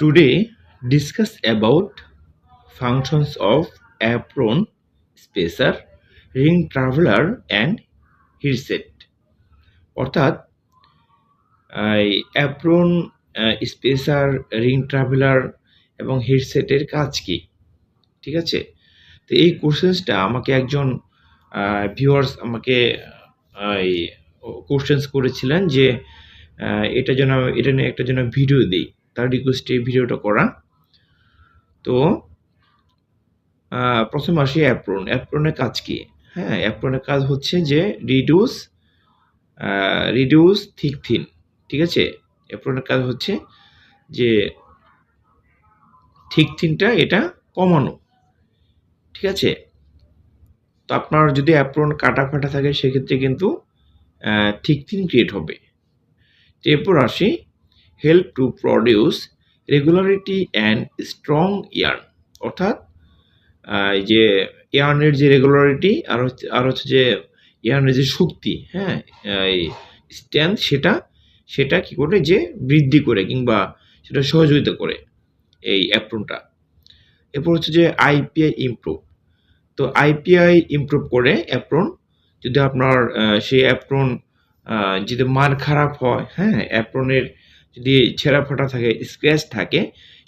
Today, discuss about functions of apron, spacer, ring traveler and headset. অর্থাৎ apron spacer ring traveller এবং হেডসেটের কাজ কি? ঠিক আছে? তো এই কোশ্চেন্সটা আমাকে একজন ভিউয়ার্স আমাকে কোশ্চেন্স করেছিলেন যে এটা যেন এটা নিয়ে একটা যেন ভিডিও দিই। তার রিকোয়েস্টে এই ভিডিওটা করা। তো প্রথম আসি অ্যাপ্রন অ্যাপ্রনের কাজ কি? হ্যাঁ অ্যাপ্রনের কাজ হচ্ছে যে রিডিউস রিডিউস থিক থিন ঠিক আছে? অ্যাপ্রনের কাজ হচ্ছে যে থিক থিনটা এটা কমানো, ঠিক আছে? তো আপনার যদি অ্যাপ্রন কাটা ফাটা থাকে, সেক্ষেত্রে কিন্তু থিক থিন ক্রিয়েট হবে। এরপর আসি help to produce regularity and strong yarn অর্থাৎ এই যে ইয়ার্নের যে রেগুলারিটি আর হচ্ছে আর হচ্ছে যে ইয়ার্নের যে শক্তি হ্যাঁ এই স্ট্রেংথ সেটা সেটা কি করে? যে বৃদ্ধি করে কিংবা সেটা সহযোগিতা করে এই অ্যাপ্রনটা এরপর হচ্ছে যে আইপিআই ইমপ্রুভ তো আইপিআই ইমপ্রুভ করে অ্যাপ্রন যদি আপনার সেই অ্যাপ্রন যদি মান খারাপ হয় হ্যাঁ অ্যাপ্রনের যদি ছেঁড়া ফাটা থাকে স্ক্র্যাচ থাকে,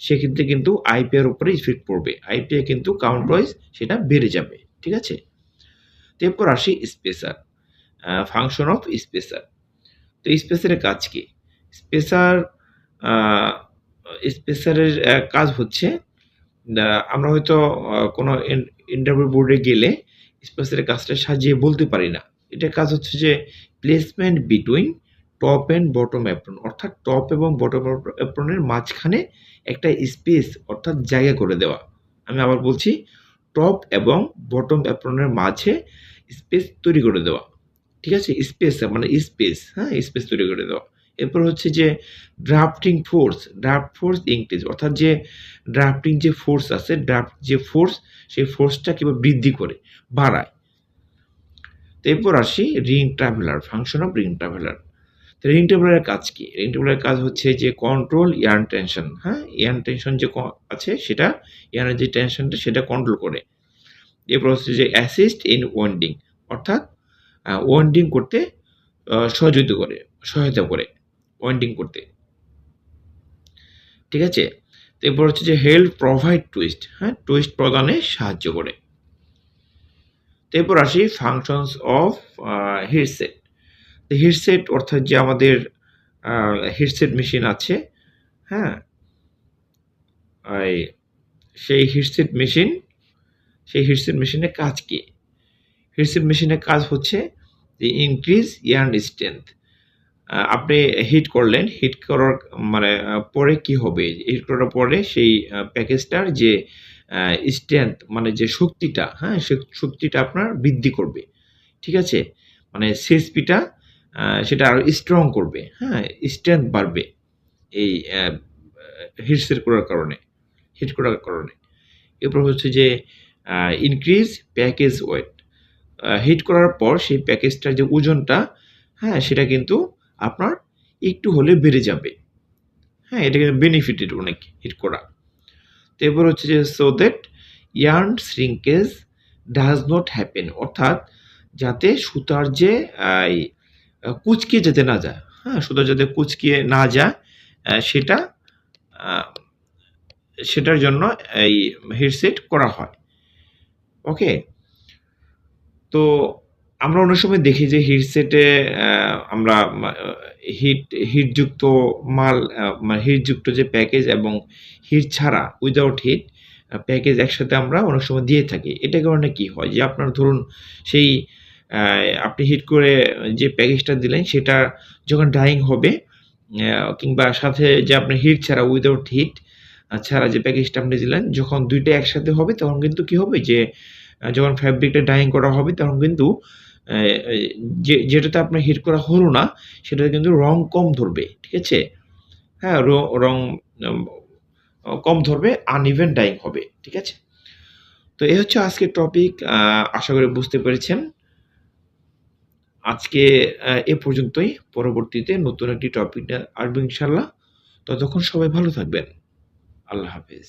সেক্ষেত্রে কিন্তু আইপিআর উপরে ইফেক্ট পড়বে। আইপিআই কিন্তু কাউন্ট ওয়াইজ সেটা বেড়ে যাবে, ঠিক আছে? এরপর আসি স্পেসার ফাংশন অফ স্পেসার তো স্পেসারের কাজ কি? স্পেসার স্পেসারের কাজ হচ্ছে আমরা হয়তো কোনো ইন্টারভিউ বোর্ডে গেলে স্পেসারের কাজটা সাজিয়ে বলতে পারি না। এটার কাজ হচ্ছে যে placement between top and bottom apron অর্থাৎ টপ এবং বটম অ্যাপ্রনের মাঝখানে একটা স্পেস অর্থাৎ জায়গা করে দেওয়া। আমি আবার বলছি টপ এবং বটম অ্যাপ্রনের মাঝে স্পেস তৈরি করে দেওয়া। ঠিক আছে? স্পেস মানে স্পেস হ্যাঁ? স্পেস তৈরি করে দেওয়া। এরপর হচ্ছে যে drafting force draft force increase অর্থাৎ যে ড্রাফটিং যে ফোর্স আছে ড্রাফট যে ফোর্স সেই ফোর্সটা কীভাবে বৃদ্ধি করে? বাড়ায়। তো এরপর আসি ring traveller function of ring traveller ring ট্রাভেলারের কাজ কি? রিং ট্রাভেলারের কাজ হচ্ছে যে কন্ট্রোল ইয়ার্ন টেনশন হ্যাঁ? ইয়ার্ন টেনশন যে আছে সেটা ইয়ার্নের যে টেনশনটা সেটা কন্ট্রোল করে। এরপর হচ্ছে যে অ্যাসিস্ট ইন ওয়ান্ডিং অর্থাৎ ওয়ান্ডিং করতে সহযোগিতা করে, সহায়তা করে ওয়ান্ডিং করতে। ঠিক আছে? এরপর হচ্ছে যে হেল্প প্রোভাইড টুইস্ট হ্যাঁ? টুইস্ট প্রদানে সাহায্য করে। এরপর আসি ফাংশনস অফ হেডসেট হেডসেট অর্থাৎ যে আমাদের হেডসেট মেশিন আছে হ্যাঁ? সেই হেডসেট মেশিন সেই হেডসেট মেশিনের কাজ কি? হেডসেট মেশিনের কাজ হচ্ছে যে ইনক্রিজ ইয়ার্ন স্ট্রেংথ আপনি হিট করলেন হিট করার মানে পরে কি হবে? হিট করার পরে সেই প্যাকেজটার যে স্ট্রেংথ মানে যে শক্তিটা হ্যাঁ সে শক্তিটা আপনার বৃদ্ধি করবে। ঠিক আছে? মানে সিএসপিটা সেটা আরও স্ট্রং করবে। হ্যাঁ স্ট্রেংথ বাড়বে এই হিটসেট করার কারণে হিট করার কারণে। এরপর হচ্ছে যে ইনক্রিজ প্যাকেজ ওয়েট হিট করার পর সেই প্যাকেজটার যে ওজনটা হ্যাঁ সেটা কিন্তু আপনার একটু হলে বেড়ে যাবে। হ্যাঁ এটা কিন্তু বেনিফিটেড অনেক হিট করা। তো এরপর হচ্ছে যে so that yarn shrinkage does not happen অর্থাৎ যাতে সুতার যে কুচকিয়ে যেতে না যায়। হ্যাঁ সুতা যাতে কুচকিয়ে না যায় সেটা সেটার জন্য এই হেডসেট করা হয়। ওকে? তো আমরা অনেক সময় দেখি যে হিটসেটে আমরা হিট, হিটযুক্ত মাল মানে হিটযুক্ত যে প্যাকেজ এবং হিট ছাড়া উইদাউট হিট প্যাকেজ একসাথে আমরা অনেক সময় দিয়ে থাকি। এটা কারণে কি হয়? যে আপনার ধরুন সেই আপনি হিট করে যে প্যাকেজটা দিলেন, সেটা যখন ডাইং হবে কিংবা সাথে যে আপনি হিট ছাড়া উইদাউট হিট ছাড়া যে প্যাকেজটা আপনি দিলেন, যখন দুইটা একসাথে হবে, তখন কিন্তু কি হবে যে যখন ফ্যাব্রিকটা ডাইং করা হবে, তখন কিন্তু যে, যেটাতে আপনার হিট করা হলো না, সেটাতে কিন্তু রং কম ধরবে, ঠিক আছে? হ্যাঁ র- কম ধরবে আনইভেন ডাইং হবে, ঠিক আছে? তো এই হচ্ছে আজকের টপিক আশা করি বুঝতে পেরেছেন। আজকে এ পর্যন্তই। পরবর্তীতে নতুন একটি টপিক আসবে ইনশাল্লাহ ততক্ষণ সবাই ভালো থাকবেন। আল্লাহ হাফেজ।